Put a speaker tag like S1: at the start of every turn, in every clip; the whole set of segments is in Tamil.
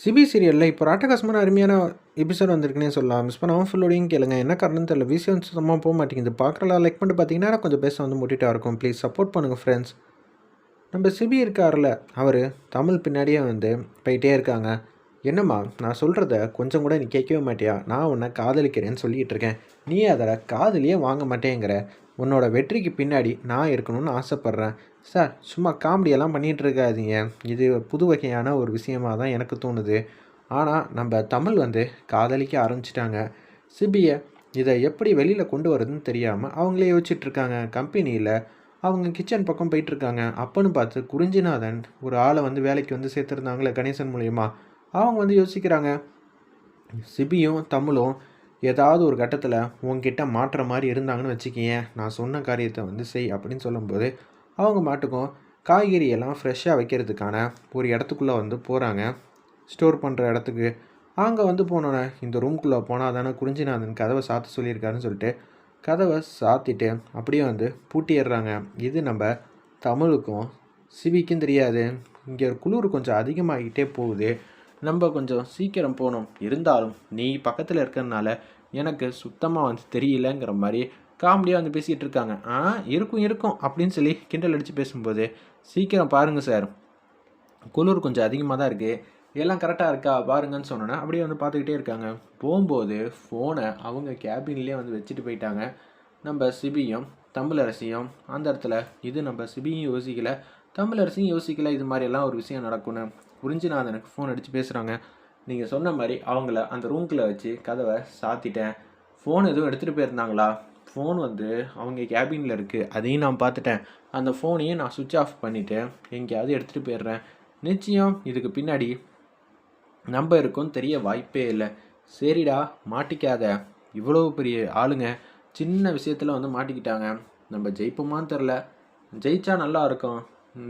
S1: சிபி சீரியலில் இப்போ ராட்டகாசமான அருமையான எபிசோட் வந்திருக்குனே சொல்லலாம். மிஸ் பண்ணாமல் ஃபுல்லோடையும் கேளுங்க. என்ன காரணம் தெரியல. விஷயம் சுத்தமாக போக மாட்டேங்குது. பார்க்குறலாம் லைக் பண்ணிட்டு பார்த்தீங்கன்னா கொஞ்சம் பேச வந்து முட்டிட்டா இருக்கும். ப்ளீஸ் சப்போர்ட் பண்ணுங்கள் ஃப்ரெண்ட்ஸ் நம்ம சிபி இருக்கார்ல அவர் தமிழ் பின்னாடியே வந்து போயிட்டே இருக்காங்க. என்னம்மா நான் சொல்கிறத கொஞ்சம் கூட நீ கேட்கவே மாட்டியா? நான் உன்னை காதலிக்கிறேன்னு சொல்லிகிட்டு இருக்கேன் நீ அதில் காதலியே வாங்க மாட்டேங்கிற. உன்னோட வெற்றிக்கு பின்னாடி நான் இருக்கணும்னு ஆசைப்பட்றேன். சார் சும்மா காமெடியெல்லாம் பண்ணிகிட்டு இருக்காதீங்க இது புது வகையான ஒரு விஷயமாக தான் எனக்கு தோணுது. ஆனால் நம்ம தமிழ் வந்து காதலிக்க ஆரம்பிச்சிட்டாங்க. சிபியை இதை எப்படி வெளியில் கொண்டு வரதுன்னு தெரியாமல் அவங்களே யோசிச்சிட்டுருக்காங்க. கம்பெனியில் அவங்க கிச்சன் பக்கம் போயிட்டுருக்காங்க. அப்பன்னு பார்த்து குறிஞ்சிநாதன் ஒரு ஆளை வந்து வேலைக்கு வந்து சேர்த்துருந்தாங்களே கணேசன் மூலயமா. அவங்க வந்து யோசிக்கிறாங்க சிபியும் தமிழும் ஏதாவது ஒரு கட்டத்தில் உங்ககிட்ட மாட்டுற மாதிரி இருந்தாங்கன்னு வச்சுக்கிங்க நான் சொன்ன காரியத்தை வந்து செய் அப்படின்னு சொல்லும்போது அவங்க மாட்டுக்கும் காய்கறியெல்லாம் ஃப்ரெஷ்ஷாக வைக்கிறதுக்கான ஒரு இடத்துக்குள்ளே வந்து போகிறாங்க ஸ்டோர் பண்ணுற இடத்துக்கு. அங்கே வந்து போனோன்னே இந்த ரூம்குள்ளே போனால் தானே குறிஞ்சிநாதன் கதவை சாத்த சொல்லியிருக்காருன்னு சொல்லிட்டு கதவை சாத்திட்டு அப்படியே வந்து பூட்டிடுறாங்க. இது நம்ம தமிழுக்கும் சிபிக்கும் தெரியாது. இங்கே குளிர் கொஞ்சம் அதிகமாகிட்டே போகுது. நம்ம கொஞ்சம் சீக்கிரம் போகணும். இருந்தாலும் நீ பக்கத்தில் இருக்கிறதுனால எனக்கு சுத்தமாக வந்து தெரியலங்கிற மாதிரி காமெடியாக வந்து பேசிகிட்டு இருக்காங்க. ஆ இருக்கும் இருக்கும் அப்படின்னு சொல்லி கிண்டல் அடித்து பேசும்போது சீக்கிரம் பாருங்கள் சார். குளிர் கொஞ்சம் அதிகமாக தான் இருக்குது எல்லாம் கரெக்டாக இருக்கா? பாருங்கன்னு சொன்னோன்னே அப்படியே வந்து பார்த்துக்கிட்டே இருக்காங்க. போகும்போது ஃபோனை அவங்க கேபின்லேயே வந்து வச்சுட்டு போயிட்டாங்க. நம்ம சிபியும் தமிழரசியும் அந்த இடத்துல இது நம்ம சிபியும் யோசிக்கல தமிழரசியும் யோசிக்கல. இது மாதிரியெல்லாம் ஒரு விஷயம் நடக்கும்னு. குறிஞ்சிநாதனுக்கு ஃபோன் அடித்து பேசுகிறாங்க நீங்கள் சொன்ன மாதிரி அவங்கள அந்த ரூம்குள்ளே வச்சு கதவை சாத்திட்டேன். ஃபோன் எதுவும் எடுத்துகிட்டு போயிருந்தாங்களா? ஃபோன் வந்து அவங்க கேபினில் இருக்குது அதையும் நான் பார்த்துட்டேன். அந்த ஃபோனையும் நான் சுவிட்ச் ஆஃப் பண்ணிவிட்டு எங்கேயாவது எடுத்துகிட்டு போயிடுறேன். நிச்சயம் இதுக்கு பின்னாடி நம்ம இருக்கோம் தெரிய வாய்ப்பே இல்லை. சரிடா மாட்டிக்காத. இவ்வளோ பெரிய ஆளுங்க. சின்ன விஷயத்தில் வந்து மாட்டிக்கிட்டாங்க. நம்ம ஜெயிப்போமான்னு தெரில ஜெயிச்சா நல்லா இருக்கும்.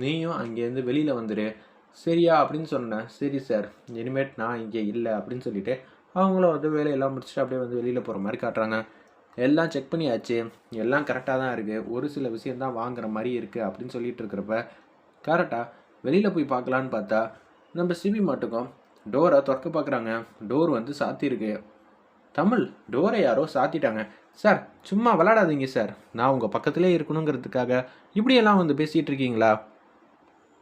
S1: நீயும் அங்கேருந்து வெளியில் வந்துடு சரியா அப்படின்னு சொன்னேன். சரி சார். இனிமேட் நான் இங்கே இல்லை அப்படின்னு சொல்லிட்டு அவங்களும் வந்து வேலையெல்லாம் முடிச்சுட்டு அப்படியே வந்து வெளியில் போகிற மாதிரி காட்டுறாங்க. எல்லாம் செக் பண்ணியாச்சு. எல்லாம் கரெக்டாக தான் இருக்குது ஒரு சில விஷயந்தான் வாங்குற மாதிரி இருக்குது அப்படின்னு சொல்லிட்டு இருக்கிறப்ப கரெக்டாக வெளியில் போய் பார்க்கலான்னு பார்த்தா நம்ம சிபி மட்டுக்கும் டோரை திறக்க பார்க்குறாங்க. டோர் வந்து சாத்தியிருக்கு தமிழ் டோரை யாரோ சாத்திட்டாங்க. சார் சும்மா விளாடாதீங்க சார். நான் உங்கள் பக்கத்துலேயே இருக்கணுங்கிறதுக்காக இப்படியெல்லாம் வந்து பேசிகிட்டு இருக்கீங்களா?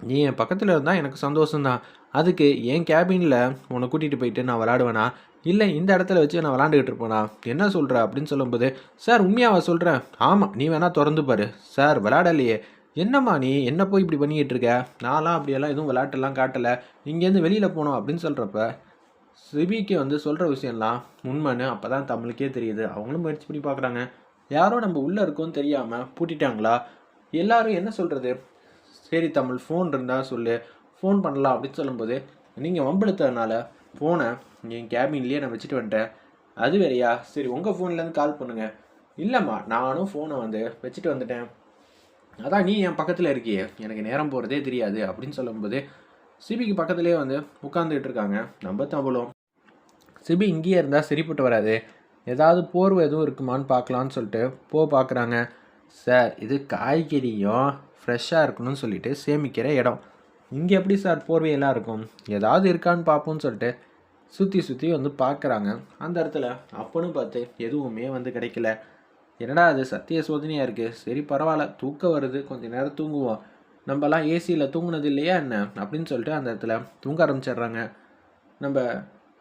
S1: நீ என் பக்கத்தில் இருந்தால் எனக்கு சந்தோஷம்தான். அதுக்கு என் கேபினில் உன்னை கூட்டிகிட்டு போயிட்டு நான் விளாடுவேனா இல்லை இந்த இடத்துல வச்சு நான் விளாண்டுக்கிட்டு இருப்பேனா? என்ன சொல்கிற அப்படின்னு சொல்லும்போது சார் உண்மையாவா சொல்கிறேன் ஆமாம் நீ வேணால் திறந்து பாரு. சார் விளாடலையே என்னம்மா நீ? என்ன போய் இப்படி பண்ணிக்கிட்டு இருக்க? நான்லாம் அப்படியெல்லாம் எதுவும் விளாட்டெல்லாம் காட்டலை. இங்கேருந்து வெளியில் போனோம் அப்படின்னு சொல்கிறப்ப சிபிக்கு வந்து சொல்கிற விஷயம்லாம் உண்மைன்னு அப்போ தான் தமிழுக்கே தெரியுது. அவங்களும் முயற்சி பண்ணி பார்க்குறாங்க. யாரோ நம்ம உள்ளே இருக்கோன்னு தெரியாமல் பூட்டிட்டாங்களா? எல்லாரும் என்ன சொல்கிறது சரி தமிழ் ஃபோன் இருந்தால் சொல்லு. ஃபோன் பண்ணலாம் அப்படின்னு சொல்லும்போது நீங்கள் வம்பெடுத்ததுனால ஃபோனை என் கேபின்லேயே நான் வச்சுட்டு வந்துட்டேன். அது வேறையா? சரி உங்கள் ஃபோன்லேருந்து கால் பண்ணுங்கள் இல்லைம்மா நானும் ஃபோனை வந்து வச்சுட்டு வந்துட்டேன். அதான் நீ என் பக்கத்தில் இருக்கியே. எனக்கு நேரம் போகிறதே தெரியாது அப்படின்னு சொல்லும்போது சிபிக்கு பக்கத்துலேயே வந்து உட்காந்துக்கிட்டு இருக்காங்க. நம்ம தமிழும் சிபி இங்கேயே இருந்தால் சரிப்பட்டு வராது. ஏதாவது போர்வை எதுவும் இருக்குமான்னு பார்க்கலான்னு சொல்லிட்டு போ பார்க்குறாங்க. சார் இது காய்கறியும் ஃப்ரெஷ்ஷாக இருக்கணும்னு சொல்லிட்டு சேமிக்கிற இடம். இங்கே எப்படி சார் போர்வையெல்லாம் இருக்கும்? ஏதாவது இருக்கான்னு பார்ப்போம்னு சொல்லிட்டு சுற்றி சுற்றி வந்து பார்க்குறாங்க. அந்த இடத்துல அப்போன்னு பார்த்து எதுவுமே வந்து கிடைக்கல. என்னடா அது சத்திய சோதனையாக இருக்குது சரி பரவாயில்ல தூக்கம் வருது. கொஞ்சம் நேரம் தூங்குவோம். நம்மலாம் ஏசியில் தூங்குனது இல்லையா என்ன? அப்படின்னு சொல்லிட்டு அந்த இடத்துல தூங்க ஆரம்பிச்சிடுறாங்க. நம்ம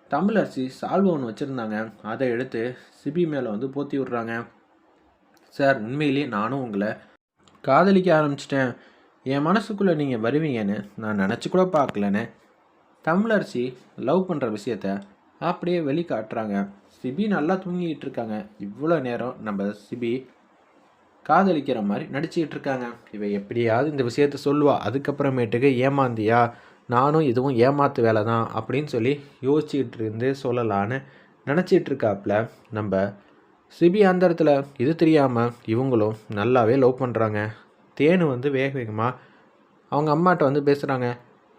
S1: தமிழரசி சால்வை ஒன்று வச்சுருந்தாங்க. அதை எடுத்து சிபி மேலே வந்து போத்தி விட்றாங்க. சார் உண்மையிலேயே நானும் உங்களை காதலிக்க ஆரம்பிச்சிட்டேன். என் மனசுக்குள்ளே நீங்கள் வருவீங்கன்னு நான் நினச்சி கூட பார்க்கலன்னு தமிழரசி லவ் பண்ணுற விஷயத்த அப்படியே வெளிக்காட்டுறாங்க. சிபி நல்லா தூங்கிட்டு இருக்காங்க. இவ்வளோ நேரம் நம்ம சிபி காதலிக்கிற மாதிரி நடிச்சிக்கிட்டு இருக்காங்க. இவ எப்படியாவது இந்த விஷயத்த சொல்லுவா. அதுக்கப்புறமேட்டுக்கு ஏமாந்தியா? நானும் இதுவும் ஏமாத்து வேலை தான் அப்படின்னு சொல்லி யோசிச்சுக்கிட்டு இருந்து சொல்லலான்னு நினச்சிட்டு இருக்காப்புல நம்ம சிபி அந்த இடத்துல இது தெரியாமல் இவங்களும் நல்லாவே லவ் பண்ணுறாங்க தேனு வந்து வேக வேகமாக அவங்க அம்மாட்ட வந்து பேசுகிறாங்க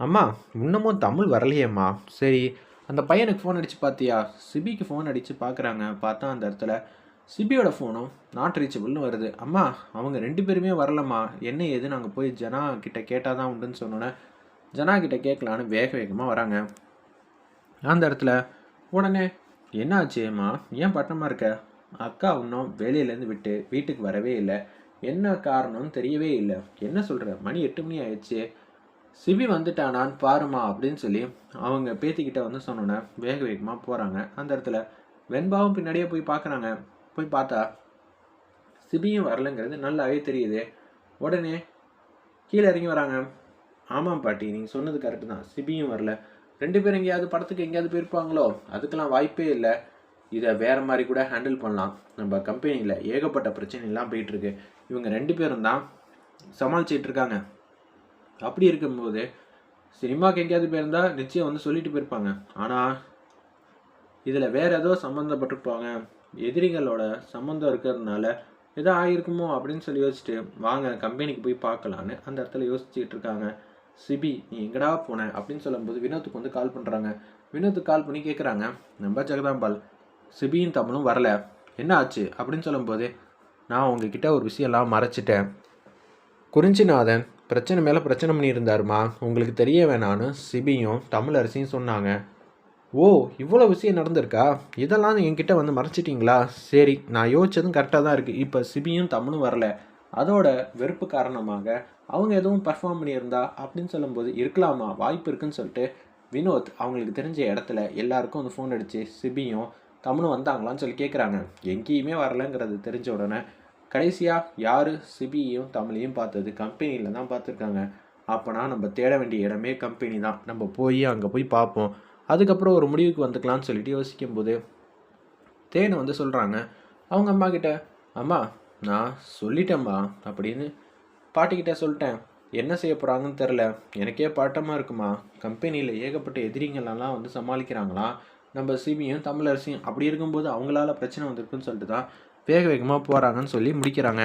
S1: அம்மா இன்னமும் தமிழ் வரலையேம்மா. சரி. அந்த பையனுக்கு ஃபோன் அடித்து பார்த்தியா சிபிக்கு ஃபோன் அடித்து பார்க்குறாங்க பார்த்தா அந்த இடத்துல சிபியோட ஃபோனும் நாட் ரீச்சபிள்னு வருது. அம்மா அவங்க ரெண்டு பேருமே வரலம்மா. என்ன ஏது நாங்கள் போய் ஜனா கிட்ட கேட்டால் தான் உண்டுன்னு சொன்னோன்னே ஜனா கிட்ட கேட்கலான்னு வேக வேகமாக வராங்க. அந்த இடத்துல உடனே என்ன ஆச்சுமா ஏன் பட்டமாக இருக்க? அக்கா இன்னும் வேலையிலேருந்து விட்டு வீட்டுக்கு வரவே இல்லை. என்ன காரணம்னு தெரியவே இல்லை. என்ன சொல்கிற மணி எட்டு மணி ஆயிடுச்சு. சிபி வந்துட்டானான்னு பாருமா அப்படின்னு சொல்லி அவங்க பேத்திக்கிட்ட வந்து சொன்னோன்னே வேக வேகமாக போகிறாங்க அந்த இடத்துல வெண்பாவும் பின்னாடியே போய் பார்க்குறாங்க போய் பார்த்தா சிபியும் வரலங்கிறது நல்லாவே தெரியுது. உடனே கீழே இறங்கி வராங்க. ஆமாம் பாட்டி நீங்கள் சொன்னது கரெக்டு தான். சிபியும் வரல. ரெண்டு பேரும் எங்கேயாவது படத்துக்கு எங்கேயாவது போயிருப்பாங்களோ? அதுக்கெல்லாம் வாய்ப்பே இல்லை. இதை வேறு மாதிரி கூட ஹேண்டில் பண்ணலாம். நம்ம கம்பெனியில் ஏகப்பட்ட பிரச்சனைலாம் போயிட்டுருக்கு. இவங்க ரெண்டு பேரும் தான் சமாளிச்சிட்டு இருக்காங்க. அப்படி இருக்கும்போது சினிமாவுக்கு எங்கேயாவது போயிருந்தால் நிச்சயம் வந்து சொல்லிட்டு போயிருப்பாங்க. ஆனால் இதில் வேறு ஏதோ சம்மந்தப்பட்டிருப்பாங்க எதிரிகளோட சம்மந்தம் இருக்கிறதுனால ஏதோ ஆகிருக்குமோ அப்படின்னு சொல்லி யோசிச்சுட்டு வாங்க கம்பெனிக்கு போய் பார்க்கலான்னு அந்த இடத்துல யோசிச்சுட்டு இருக்காங்க. சிபி நீ எங்கடா போன? அப்படின்னு சொல்லும்போது வினோத்துக்கு வந்து கால் பண்ணுறாங்க வினோத்துக்கு கால் பண்ணி கேட்குறாங்க நம்ம ஜெகதாம்பால் சிபியும் தமிழும் வரல. என்ன ஆச்சு? அப்படின்னு சொல்லும்போது நான் உங்ககிட்ட ஒரு விஷயம்லாம் மறைச்சிட்டேன். குறிஞ்சிநாதன் பிரச்சனை மேலே பிரச்சனை பண்ணியிருந்தாருமா? உங்களுக்கு தெரிய வேணான்னு சிபியும் தமிழரசியும் சொன்னாங்க. ஓ இவ்வளோ விஷயம் நடந்திருக்கா? இதெல்லாம் என்கிட்ட வந்து மறைச்சிட்டிங்களா? சரி நான் யோசிச்சதும் கரெக்டாக தான் இருக்குது இப்போ சிபியும் தமிழும் வரல. அதோட வெறுப்பு காரணமாக அவங்க எதுவும் பர்ஃபார்ம் பண்ணியிருந்தா அப்படின்னு சொல்லும்போது இருக்கலாமா? வாய்ப்பு இருக்குன்னு சொல்லிட்டு வினோத் அவங்களுக்கு தெரிஞ்ச இடத்துல எல்லாருக்கும் வந்து ஃபோன் அடித்து சிபியும் தமிழும் வந்தாங்களான்னு சொல்லி கேட்குறாங்க எங்கேயுமே வரலங்கிறது தெரிஞ்ச உடனே கடைசியாக யார்? சிபியையும் தமிழையும் பார்த்தது கம்பெனியில் தான் பார்த்துருக்காங்க. அப்போனா நம்ம தேட வேண்டிய இடமே கம்பெனி தான். நம்ம போய் அங்கே போய் பார்ப்போம். அதுக்கப்புறம் ஒரு முடிவுக்கு வந்துக்கலாம்னு சொல்லிட்டு யோசிக்கும்போது தேன் வந்து சொல்கிறாங்க அவங்க அம்மா கிட்ட அம்மா நான் சொல்லிட்டேம்மா அப்படின்னு பாட்டிக்கிட்ட சொல்லிட்டேன். என்ன செய்ய போகிறாங்கன்னு தெரில எனக்கே பாட்டமாக இருக்குமா? கம்பெனியில் ஏகப்பட்ட எதிரிங்களெல்லாம் வந்து சமாளிக்கிறாங்களாம் நம்ம சிபியும் தமிழரசியும் அப்படி இருக்கும்போது அவங்களால பிரச்சனை வந்திருக்குன்னு சொல்லிட்டு தான் வேக வேகமாக போகிறாங்கன்னு சொல்லி முடிக்கிறாங்க.